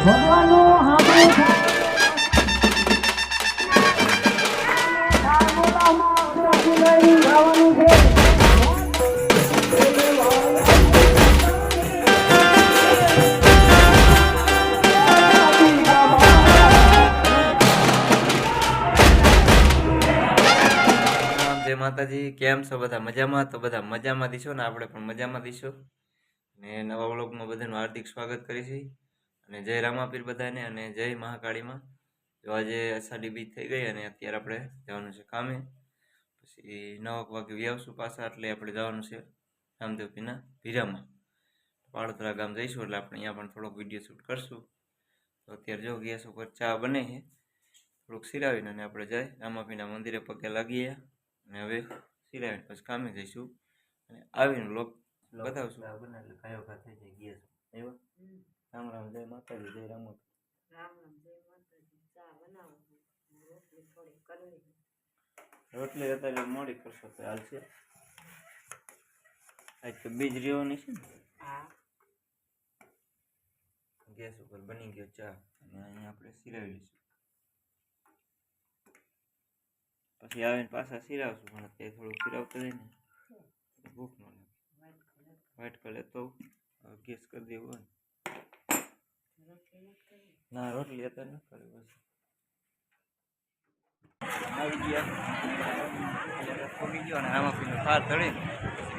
ભગવાનનું ગાવાનું છે. માતાજી, કેમ છો બધા મજામાં? તો બધા મજામાં દીશો ને આપણે પણ મજામાં દીશો. ને નવા વ્લોગમાં બધાનું હાર્દિક સ્વાગત છીએ અને જય રામાપીર બધાને અને જય મહાકાળીમાં. જો આજે અષાઢી બીજ થઈ ગઈ અને અત્યારે આપણે જવાનું છે કામે. પછી નવ વાગે વ્યાવશું પાછા એટલે આપણે જવાનું છે રામદેવપીના ભીરામાં પાળતરા ગામ જઈશું એટલે આપણે અહીંયા પણ થોડોક વીડિયો શૂટ કરશું. તો અત્યારે જો ગેસ ઉપર ચા બને છે થોડુંક સિરાવીને અને આપણે જાય રામાપીના મંદિરે પગે લાગીએ. અને હવે સિરાવીને પછી કામે જઈશું અને આવીને લોક બતાવશું. બનાવેલું કયો કા થઈ જાય ગેસ. એવા? રામ રામ જય માતાજી જય રામ રામ રામ જય માતાજી. ચા બનાવો. રોટલી થોડી કરવી. રોટલી અત્યારે મોડી કરશો તો હાલશે આજ તો બીજ રહેવાની છે ને. હા. ગેસ ઉપર બની ગયો ચા અને અહીંયા આપણે સિરાવી લઈશું પછી આવીને પાછા સિરાવશું પણ અત્યારે થોડું સિરાવતા જાય ને. ભૂખ ન લાગે. વ્હાઈટ કલર તો ગેસ કરી દેવું. હોય ને રોટલી નથી અત્યારે ન કરી બસ. આવી ગયા. ફોગી ગયો અને રામાપીનો થાર ધરી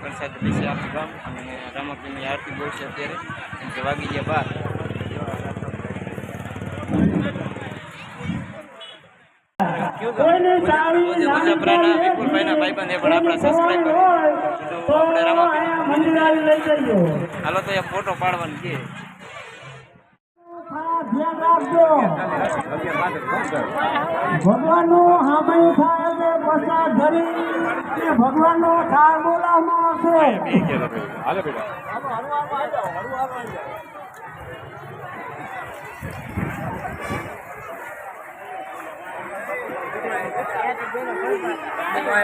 વરસાદ બેસી આખું ગામ અને રામાપીની આરતી છે અત્યારે. કેમ કે વાગી ગયા બાર. પણ હાલો તો ફોટો પાડવાનું છે. રાખજો ભગવાનનું હામય થાય છે પ્રસાદ ધરી ભગવાનનો ઠાર બોલાવવામાં આવશે.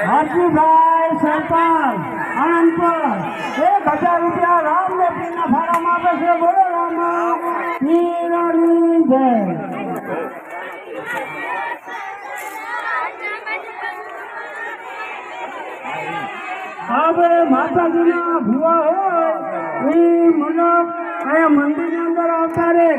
હરજીભાઈ સરપાલ આનંદપુર એક હજાર રૂપિયા રામ ગોપીના ફાળામાં આપે છે. બોલો રામ. જય હવે માતાજીના ભુવા હોય એ મને અહીંયા મંદિરની અંદર આવતા રે.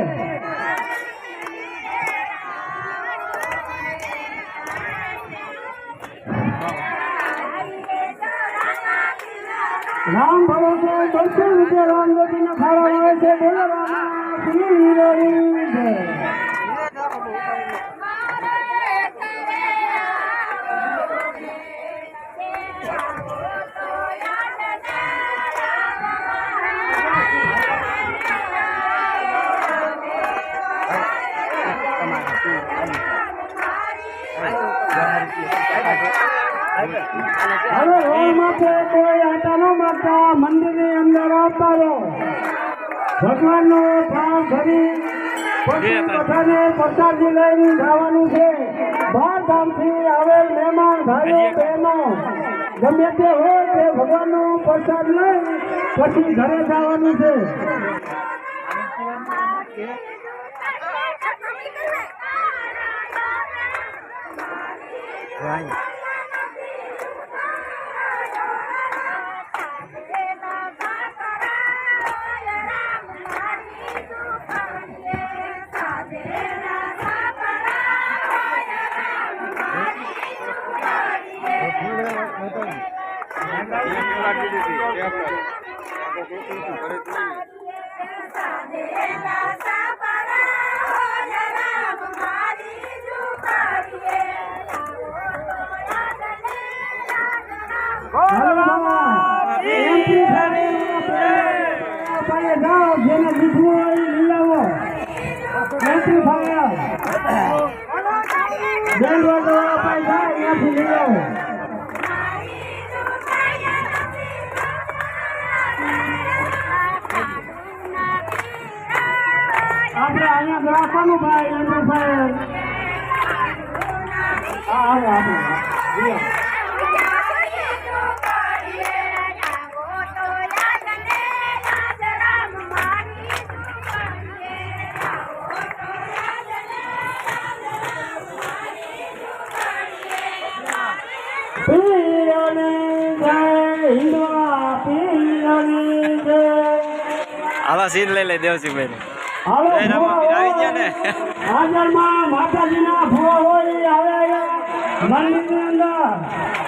રામ ભરોસે બસો રૂપિયા રામ ગોપીના ફાળા આવે છે બોલો રામ પીરની જય હવે રોડ માથે કોઈ આટા ન મારતા મંદિરની અંદર આવતા રહો. ભગવાનનો ભાવ ધરી પછી બધાને પ્રસાદી લઈને જવાનું છે. બહાર ગામથી આવેલ મહેમાન ભાઈઓ બહેનો. ગમે તે હોય તે ભગવાનનો પ્રસાદ લઈ પછી ઘરે જવાનું છે. જેને લીધું હોય એ લઈ આવો બેન Así le le dio si mire. 蛮干的。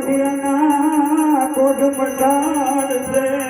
મોતિયાના કોઢ પડતા છે.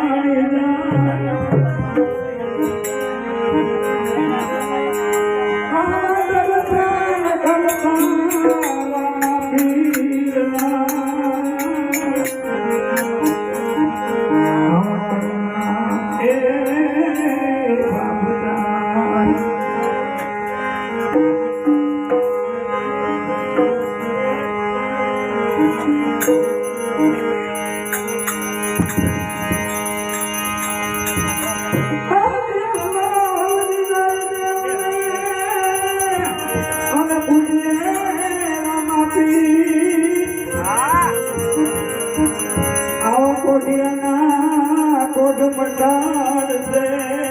કોડિયાના કોડ પટાડ છે.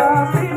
Happy